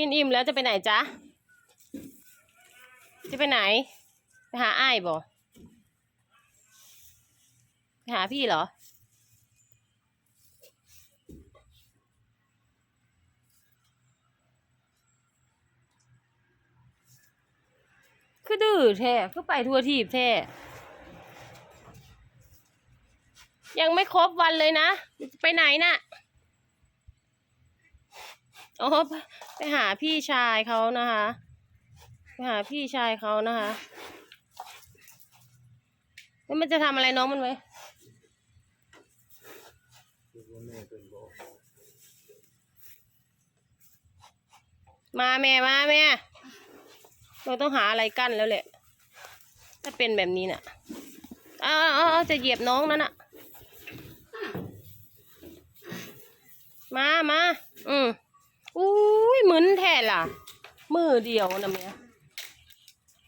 กินอิ่มแล้วจะไปไหนจ๊ะ จะไปไหน ไปหาไอ้บ่ไปหาพี่เหรอ คือดื้อแท้คือไปทัวทีบแท้ยังไม่ครบวันเลยนะ ไปไหนน่ะ อ๋อไปไปหาพี่ชายเขานะคะ ไปหาพี่ชายเขานะคะแล้วมันจะทำอะไรน้องมันไหมมาแม่มาแม่เราต้องหาอะไรกั้นแล้วแหละ ถ้าเป็นแบบนี้น่ะอาเอาเอจะเหยียบน้องนั่นน่ะ มามาอืม อุ้ยเหมือนแท้ล่ะ มือเดียวนะเมีย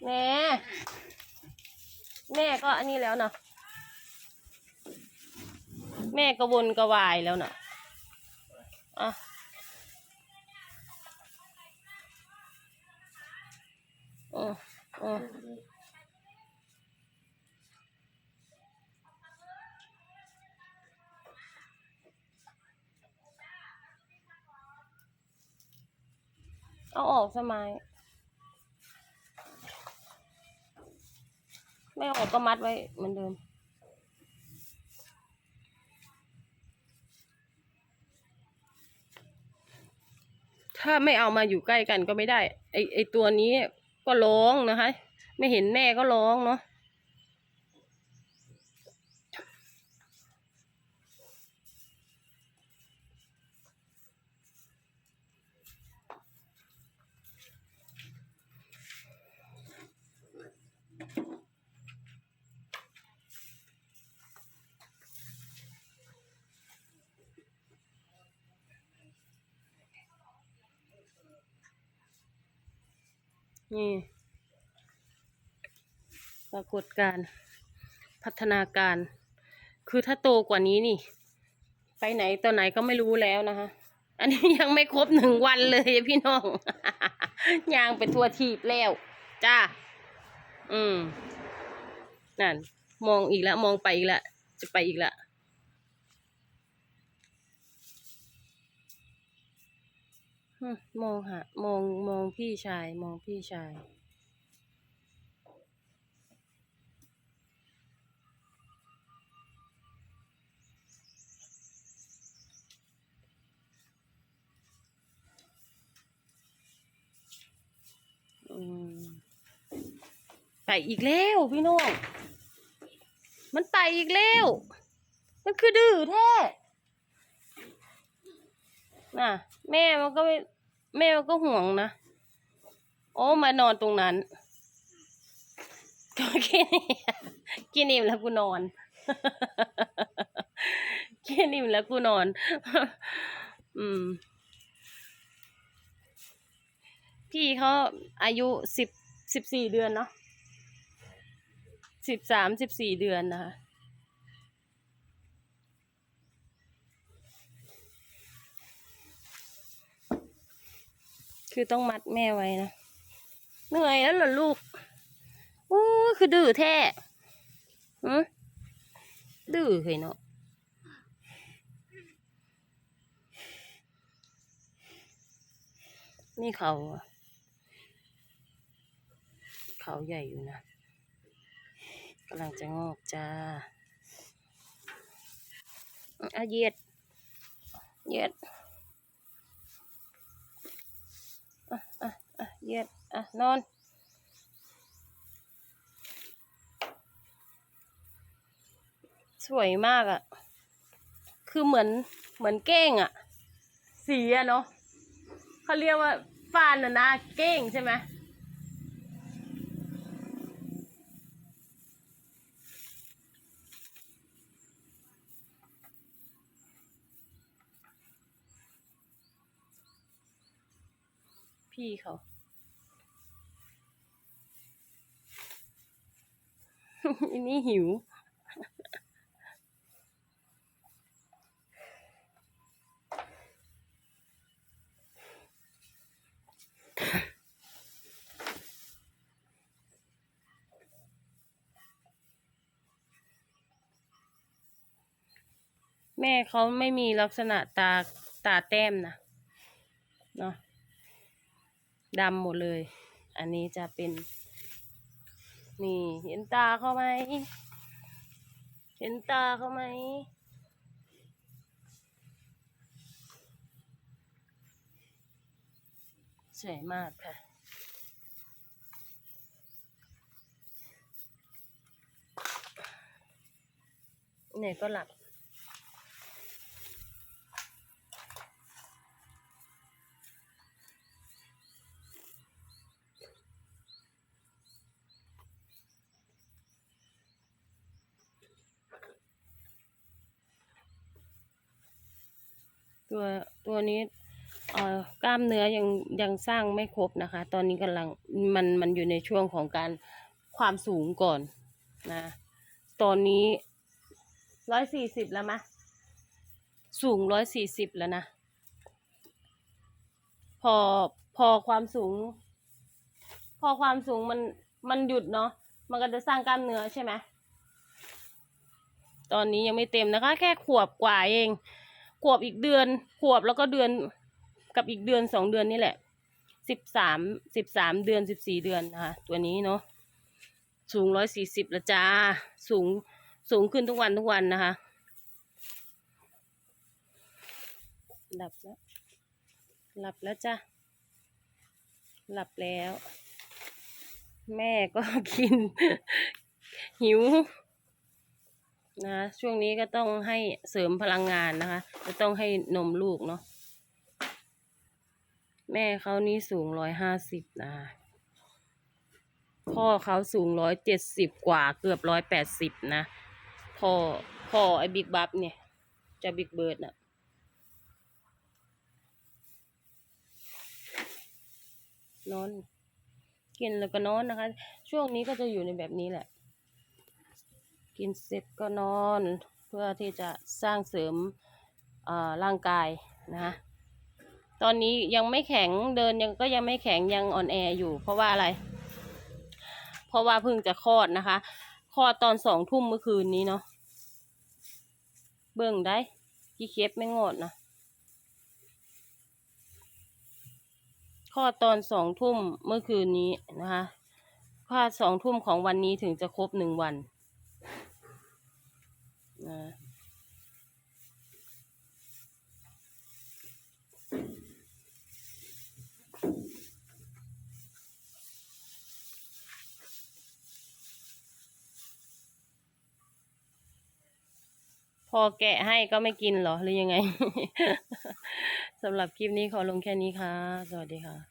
แม่แม่ก็อันนี้แล้วนะแม่ก็วนกระวายแล้วนะอะอืออือ อาออกสมัยไม่ออกก็มัดไว้เหมือนเดิม ถ้าไม่เอามาอยู่ใกล้กันก็ไม่ได้ ไอไอตัวนี้ก็ร้องนะคะ ไม่เห็นแม่ก็ร้องเนาะ นี่ ปรากฏการพัฒนาการ คือถ้าโตกว่านี้นี่ ไปไหนตอนไหนก็ไม่รู้แล้วนะคะ อันนี้ยังไม่ครบหนึ่งวันเลยพี่น้องยางไปทัวทีบแล้ว จ้า อืม นั่น มองอีกแล้ว มองไปอีกแล้ว จะไปอีกแล้ว มองหามองมองพี่ชายมองพี่ชายอืมไปอีกแล้วพี่น้อง มันไปอีกแล้ว มันคือดื้อแท้ น่ะ แม่มันก็ไม่แม่มันก็ห่วงนะ โอ้มานอนตรงนั้นก็แค่นี้กินอิ่มแล้วกูนอนกินอิ่มแล้วกูนอน อืม พี่เขาอายุสิบสิบสี่เดือนเนาะสิบสามสิบสี่เดือนนะคะ คือต้องมัดแม่ไว้นะเหนื่อยแล้วเหรอลูกอู้คือดื้อแท้หืมดื้อเคยเนาะนี่เขา เขาใหญ่อยู่นะกำลังจะงอกจ้าอะเยียดเยียด อะอะอะเยียดอะนอน สวยมากอะ่ะ คือเหมือนเหมือนเก้งอะ่ะ สีอะเนาะเขาเรียกว่าฟานอะนะเก้งใช่ไหม พี่เขาอันนี้หิว แม่เขาไม่มีลักษณะตาตาแต้มนะเนาะ ดำหมดเลย อันนี้จะเป็น นี่เห็นตาเขาไหม เห็นตาเขาไหม สวยมากค่ะเนี่ยก็หลับ ตัวตัวนี้เอ่อกล้ามเนื้อยังยังสร้างไม่ครบนะคะ ตอนนี้กำลังมันมันอยู่ในช่วงของการความสูงก่อนนะ ตอนนี้ร้อยสี่สิบแล้วมะ สูงร้อยสี่สิบแล้วนะ พอพอความสูง พอความสูงมันมันหยุดเนาะ มันก็จะสร้างกล้ามเนื้อใช่ไหมตอนนี้ยังไม่เต็มนะคะ แค่ขวบกว่าเอง ขวบอีกเดือน ขวบแล้วก็เดือนกับอีกเดือนสองเดือนนี่แหละสิบสามสิบสามเดือนสิบสี่เดือนนะคะตัวนี้เนาะสูงร้อยสี่สิบละจ้า สูงสูงขึ้นทุกวันทุกวันนะคะ หลับแล้ว หลับแล้วจ้ะ หลับแล้ว แม่ก็กิน หิวนะช่วงนี้ก็ต้องให้เสริมพลังงานนะคะ จะต้องให้นมลูกเนาะ แม่เขานี่สูงร้อยห้าสิบนะ พ่อเขาสูงร้อยเจ็ดสิบกว่าเกือบร้อยแปดสิบนะ พ่อ พ่อไอ้บิ๊กบัฟเนี่ย จะบิ๊กเบิร์ดน่ะนอน กินแล้วก็นอนนะคะ ช่วงนี้ก็จะอยู่ในแบบนี้แหละ กินเสร็จก็นอน เพื่อที่จะสร้างเสริม ร่างกายนะคะตอนนี้ยังไม่แข็งเดินยังก็ยังไม่แข็งยังอ่อนแออยู่ เพราะว่าอะไร เพราะว่าเพิ่งจะคลอดนะคะคลอดตอนสองทุ่มเมื่อคืนนี้เนาะเบิ่งได้พี่เคฟไม่งอดนะคลอดตอนสองทุ่มเมื่อคืนนี้นะคะคลอดสองทุ่มของวันนี้ถึงจะครบหนึ่งวัน นะ พอแกะให้ก็ไม่กินเหรอหรือยังไง สำหรับคลิปนี้ขอลงแค่นี้ค่ะ สวัสดีค่ะ